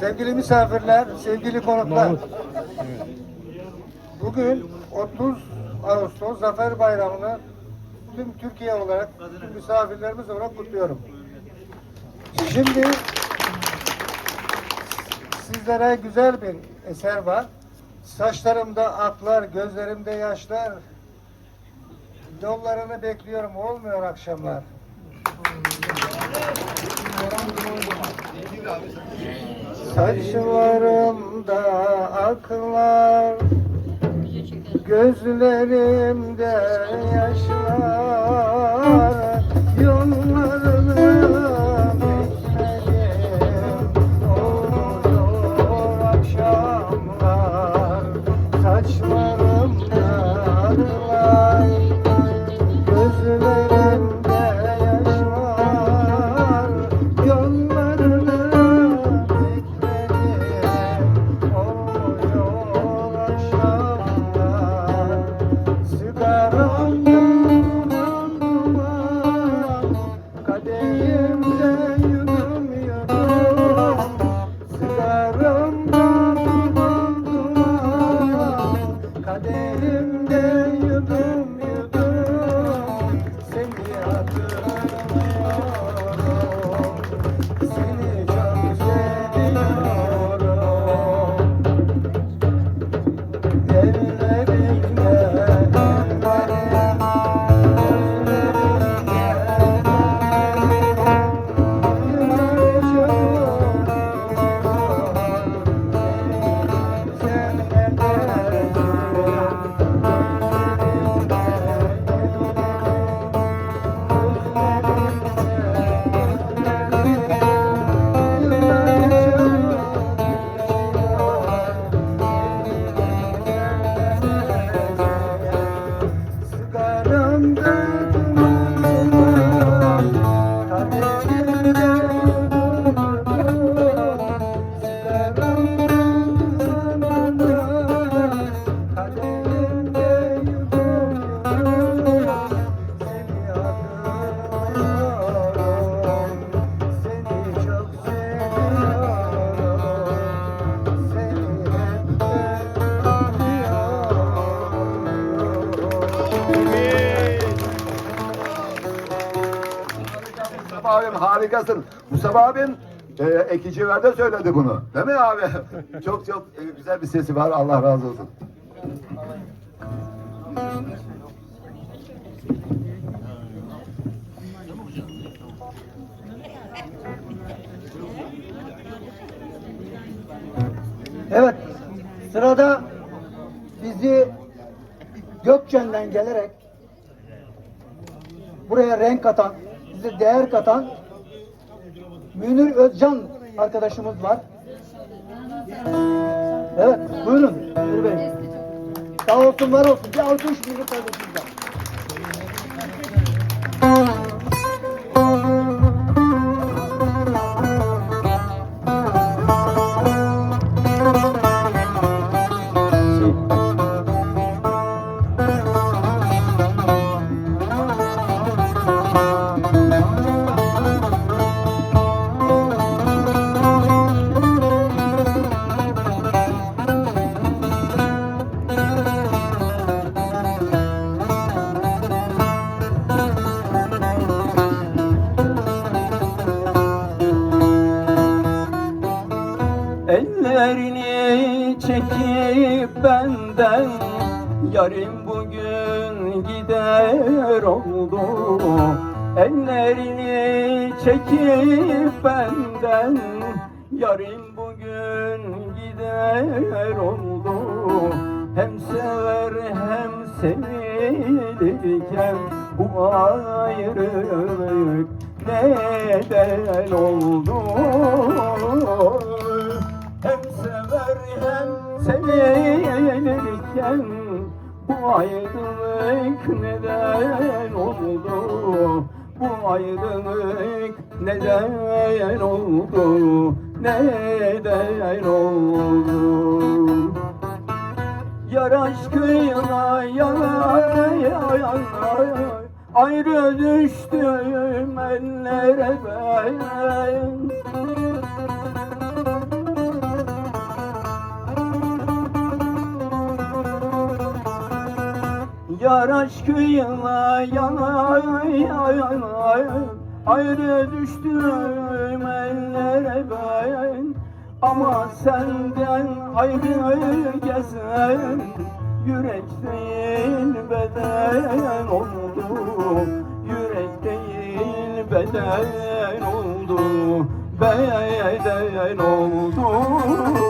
Sevgili misafirler, sevgili konuklar. Bugün 30 Ağustos Zafer Bayramı'nı tüm Türkiye olarak, tüm misafirlerimiz olarak kutluyorum. Şimdi sizlere güzel bir eser var. Saçlarımda aklar, gözlerimde yaşlar. Yollarını bekliyorum, olmuyor akşamlar. Saçlarımda aklar Gözlerimde yaşlar Yollarını harikasın. Mustafa abim e, ekicilerde söyledi bunu. Değil mi abi? çok çok e, güzel bir sesi var. Allah razı olsun. Evet, sırada bizi Gökçen'den gelerek buraya renk katan, bize değer katan Münir Özcan arkadaşımız var. Evet, buyurun Münir Bey. Sağ olsun, var olsun. Bir alkış Münir kardeşimizden. Yarim bugün gider oldu. Ellerini çekip benden. Yarim bugün gider oldu. Hem sever hem sevilirken Bu ayrılık neden oldu? Hem sever hem sevilirken Bu ayrılık neden oldu? Bu ayrılık neden oldu? Neden oldu? Yar aşkıyla yana yana Ayrı düştüm ellere ben Yar aşkıyla yana yana Ayrı düştüm ellere ben. Ama senden ayrı gezen Yürek değil beden oldu. Yürek değil beden oldu Beden oldu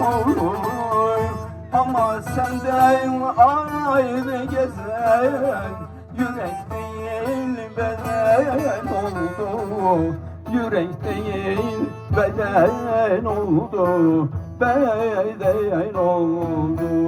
Ama senden ayrı gezen Yürek değil beden oldu. Yürek değil beden oldu Beden oldu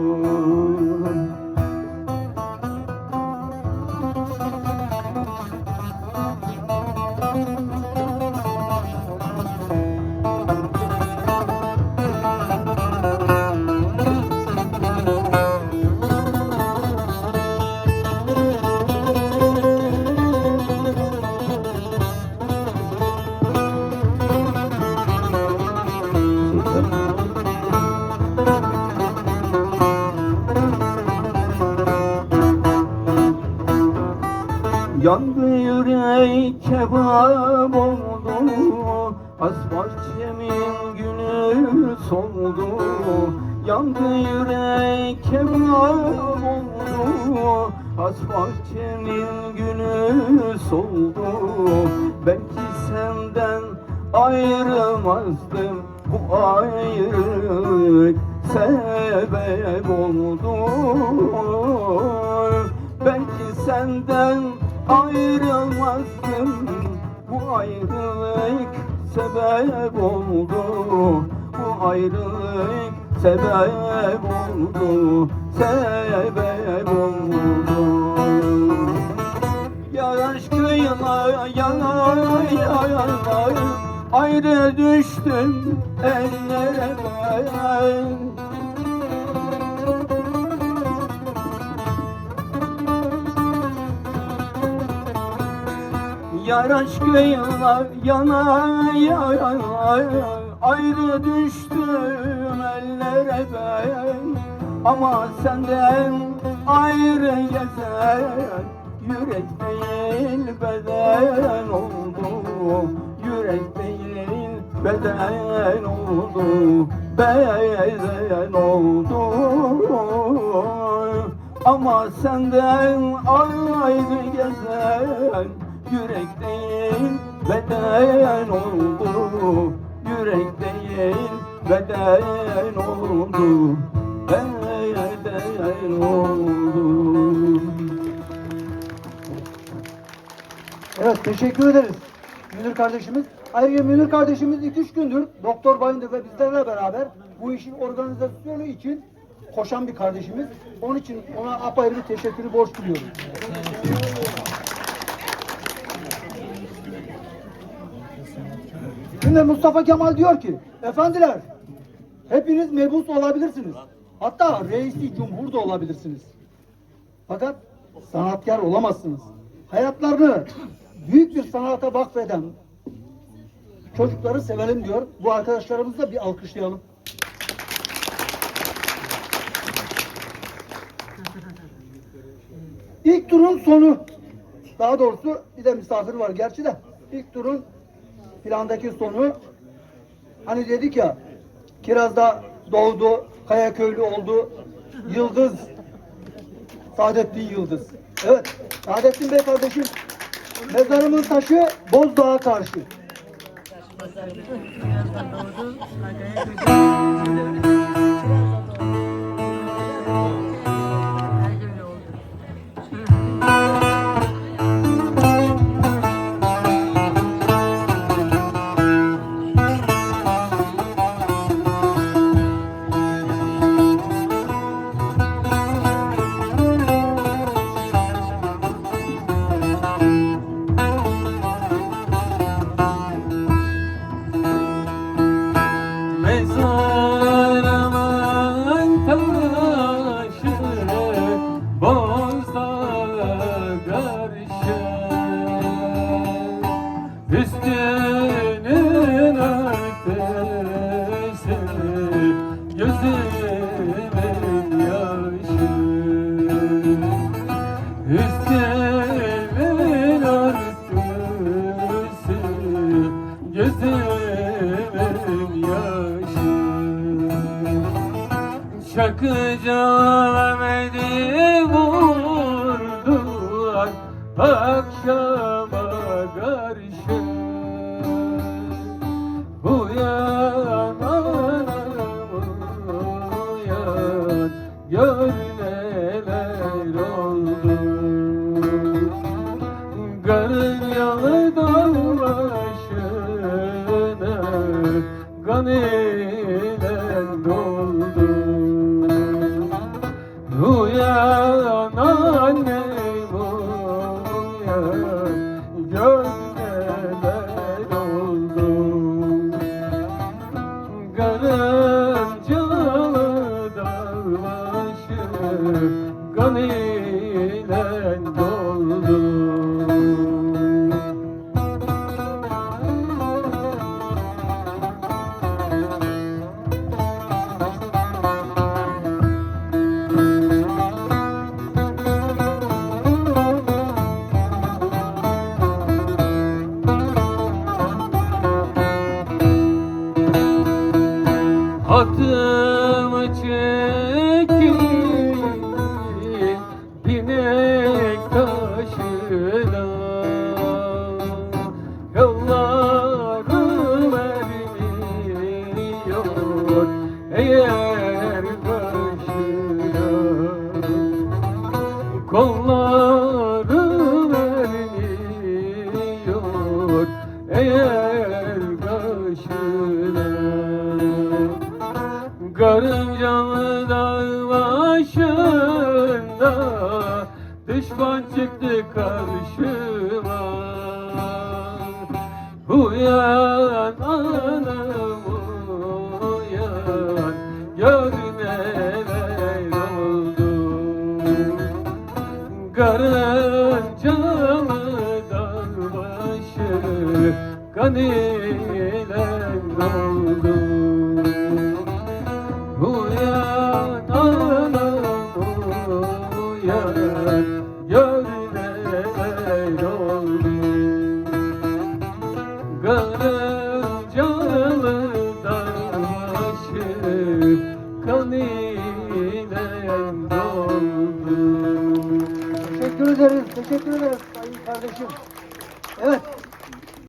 Yandı yürek kebap oldu Asbahçemin günü soldu. Yandı yürek kebap oldu Asbahçemin günü soldu. Belki senden ayrılmazdım oldu Sebep oldu Yar aşkıyla yana yana Ayrı düştüm ellere ben Yar aşkıyla yana yana Ayrı düştüm ellere ben. Ama senden ayrı gezen Yürek değil beden oldu. Yürek değil beden oldu Beden oldu. Ama senden ayrı gezen Yürek değil beden oldu beden oldu Beden oldu Evet teşekkür ederiz Münir kardeşimiz. Ayrıca Münir kardeşimiz 2-3 gündür Doktor Bayındır ve bizlerle beraber bu işin organizasyonu için koşan bir kardeşimiz. Onun için ona apayrı bir teşekkürü borç duyuyorum. Şimdi Mustafa Kemal diyor ki, efendiler hepiniz mebus olabilirsiniz. Hatta reisi cumhur da olabilirsiniz. Fakat sanatkar olamazsınız. Hayatlarını büyük bir sanata vakfeden çocukları sevelim diyor. Bu arkadaşlarımızı da bir alkışlayalım. İlk turun sonu. Daha doğrusu bir de misafir var gerçi de. İlk turun plandaki sonu hani dedik ya Kiraz'da doğdu, Kayaköylü oldu, Yıldız, Saadettin Yıldız. Evet, Saadettin Bey kardeşim, mezarımın taşı Bozdağ'a karşı. Düşman çıktı karşıma. Uyan anam uyan. Gör neler oldu Garancalı dağ başı Kanı